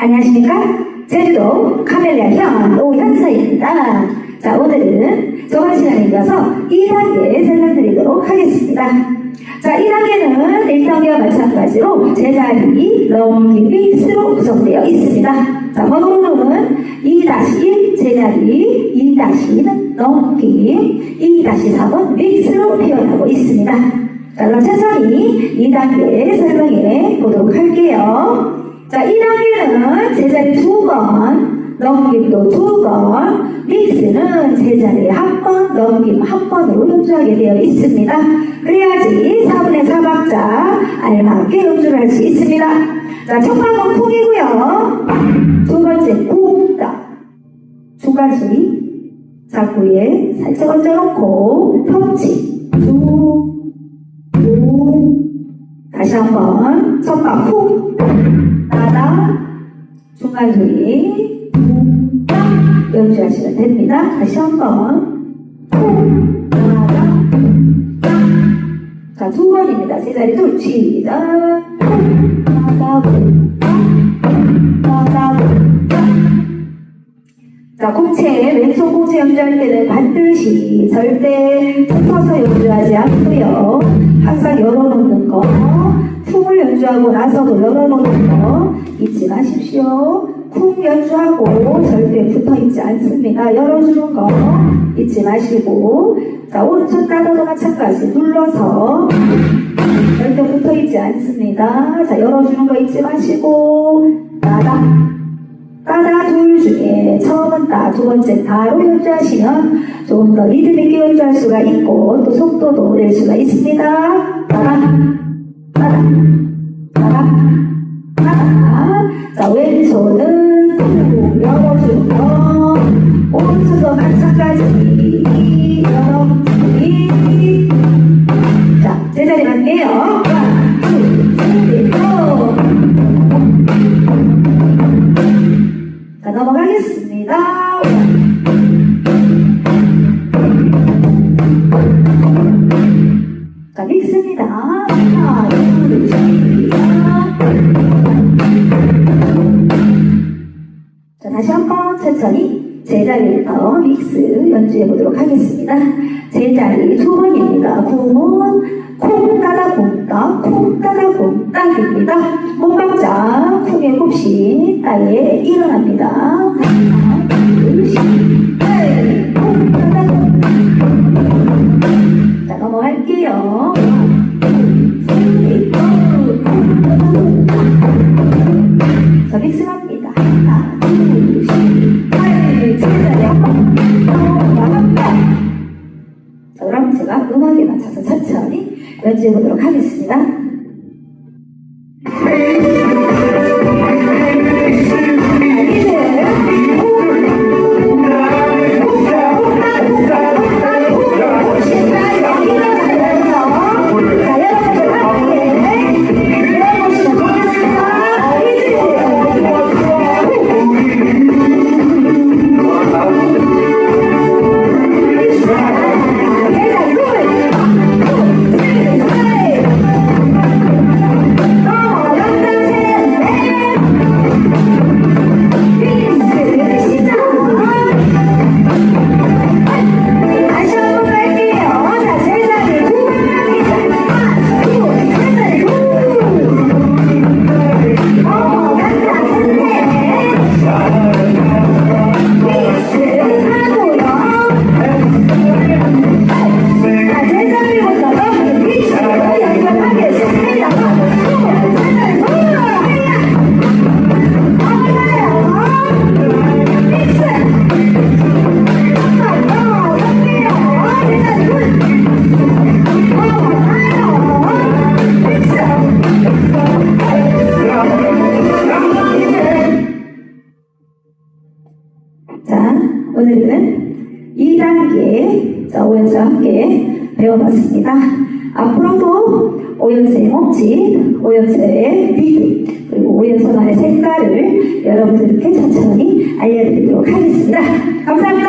안녕하십니까? 제주도 카멜리아 현 오현서입니다. 자, 오늘은 저번 시간에 이어서 2단계 설명드리도록 하겠습니다. 자, 2단계는 1단계와 마찬가지로 제자리, 스로 구성되어 있습니다. 자, 번호로는 2-1 제자리, 2-2는 넘김, 2-4번 믹스로 표현하고 있습니다. 자, 그럼 천천히 2단계 설명해 보도록 할게요. 자, 1단계는 제자리 두 번, 넘김도 두 번, 믹스는 제자리 한 번, 넘김 한 번으로 연주하게 되어 있습니다. 그래야지 4분의 4박자 알맞게 연주를 할 수 있습니다. 자, 첫 방은 쿵이고요. 두 번째 쿵다. 중간소리. 자구에 살짝 얹어놓고 터치. 두, 두. 다시 한번 첫방 쿵. 따다 중간 소리 쿵딱 연주하시면 됩니다. 다시 한번 쿵 따다 자 두 번입니다. 제자리 둘 시작 쿵 따다 자, 공채, 왼손 공채 연주할 때는 반드시 절대 펴서 연주하지 않고요. 항상 열어놓는 거, 쿵을 연주하고 나서도 열어놓는 거 잊지 마십시오. 쿵 연주하고 절대 붙어 있지 않습니다. 열어주는 거 잊지 마시고, 자, 오른손 따다도 마찬가지 눌러서 절대 붙어 있지 않습니다. 자, 열어주는 거 잊지 마시고, 따다. 따다 둘 중에 처음은 따, 두 번째 다로 연주하시면 조금 더 리듬 있게 연주할 수가 있고 또 속도도 낼 수가 있습니다. 따다, 따다, 따다, 따다. 자, 왼손은 거, 오른손도 마찬가지 자, 시작. 자, 다시 한번 천천히 제자리부터 믹스 연주해 보도록 하겠습니다. 제자리 두 번입니다. 구문, 콩 따다 콩따, 콩 따다 콩따입니다. 목박자 쿵의 굽신 따에 일어납니다. 하나, 둘, 셋, 넷, 콩 따다 콩따. 그럼 제가 음악에 맞춰서 천천히 연주해 보도록 하겠습니다. 자, 오늘은 2단계 자, 오연수와 함께 배워봤습니다. 앞으로도 오연수의 몸짓, 오연수의 리듬, 그리고 오연수만의 색깔을 여러분들께 천천히 알려드리도록 하겠습니다. 감사합니다.